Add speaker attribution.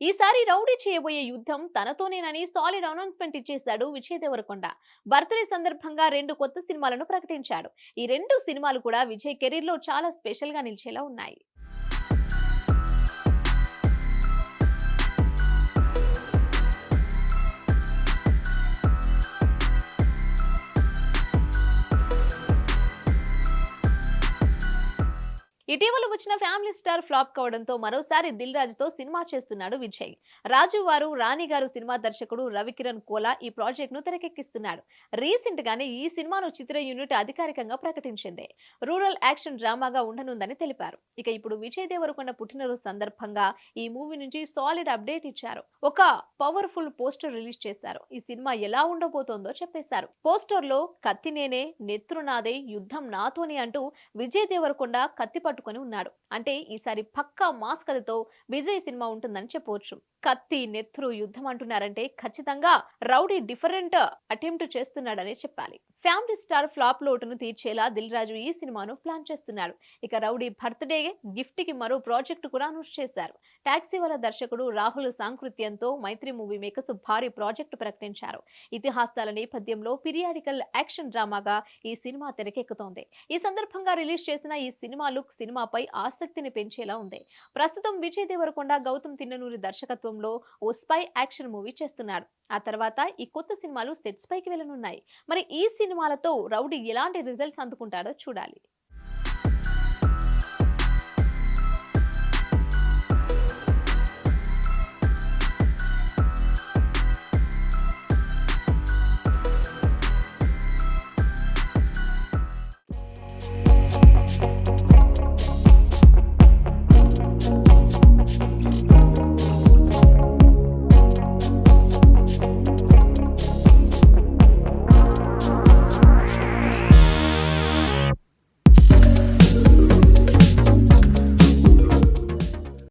Speaker 1: ఈసారి రౌడీ చేయబోయే యుద్ధం తనతోనేనని సాలిడ్ అనౌన్స్మెంట్ ఇచ్చేశాడు విజయ్ దేవరకొండ. బర్త్డే సందర్భంగా రెండు కొత్త సినిమాలను ప్రకటించాడు. ఈ రెండు సినిమాలు కూడా విజయ్ కెరీర్లో చాలా స్పెషల్గా నిలిచేలా ఉన్నాయి. ఇటీవల వచ్చిన ఫ్యామిలీ స్టార్ ఫ్లాప్ కావడంతో మరోసారి దిల్ రాజుతో సినిమా చేస్తున్నాడు విజయ్. రాజు వారు రాణి గారు సినిమా దర్శకుడు రవికిరణ్ కోలా ఈ ప్రాజెక్ట్ను తెరకెక్కిస్తున్నాడు. రీసెంట్ గానే ఈ సినిమాను చిత్ర యూనిట్ అధికారికంగా ప్రకటించింది. రూరల్ యాక్షన్ డ్రామాగా ఉండనుందని తెలిపారు. ఇక ఇప్పుడు విజయ్ దేవరకొండ పుట్టినరోజు సందర్భంగా ఈ మూవీ నుంచి సాలిడ్ అప్డేట్ ఇచ్చారు. ఒక పవర్ఫుల్ పోస్టర్ రిలీజ్ చేశారు. ఈ సినిమా ఎలా ఉండబోతోందో చెప్పేశారు. పోస్టర్లో కత్తి నేనే నెత్రు నాదే యుద్ధం నాతోనే అంటూ విజయ్ దేవరకొండ కత్తి పట్టుకొని ఉన్నాడు. అంటే ఈసారి పక్కా మాస్ కథతో విజయ్ సినిమా ఉంటుందని చెప్పవచ్చు. కత్తి నెత్రు యుద్ధం అంటున్నారంటే ఖచ్చితంగా రౌడీ డిఫరెంట్ అటెంప్ట్ చేస్తున్నాడనే చెప్పాలి. ఫ్యామిలీ స్టార్ ఫ్లాప్ లోటును తీర్చేలా దిల్ రాజు ఈ సినిమాను ప్లాన్ చేస్తున్నాడు. ఇక రౌడీ బర్త్డే గిఫ్ట్కి మరో ప్రాజెక్టు కూడా అనౌన్స్ చేశారు. టాక్సీ వల దర్శకుడు రాహుల్ సాంకృత్యంతో మైత్రి మూవీ మేకర్స్ భారీ ప్రాజెక్టు ప్రకటించారు. ఇతిహాసాల నేపథ్యంలో పిరియాడికల్ యాక్షన్ డ్రామాగా ఈ సినిమా తెరకెక్కుతోంది. ఈ సందర్భంగా రిలీజ్ చేసిన ఈ సినిమా లుక్ సినిమాపై ఆసక్తిని పెంచేలా ఉంది. ప్రస్తుతం విజయ్ దేవరకొండ గౌతమ్ తిన్ననూరి దర్శకత్వంలో ఓ స్పై యాక్షన్ మూవీ చేస్తున్నాడు. ఆ తర్వాత ఈ కొత్త సినిమాలు సెట్స్ పైకి వెళ్ళనున్నాయి. మరి ఈ సినిమాలతో రౌడీ ఎలాంటి రిజల్ట్స్ అందుకుంటాడో చూడాలి.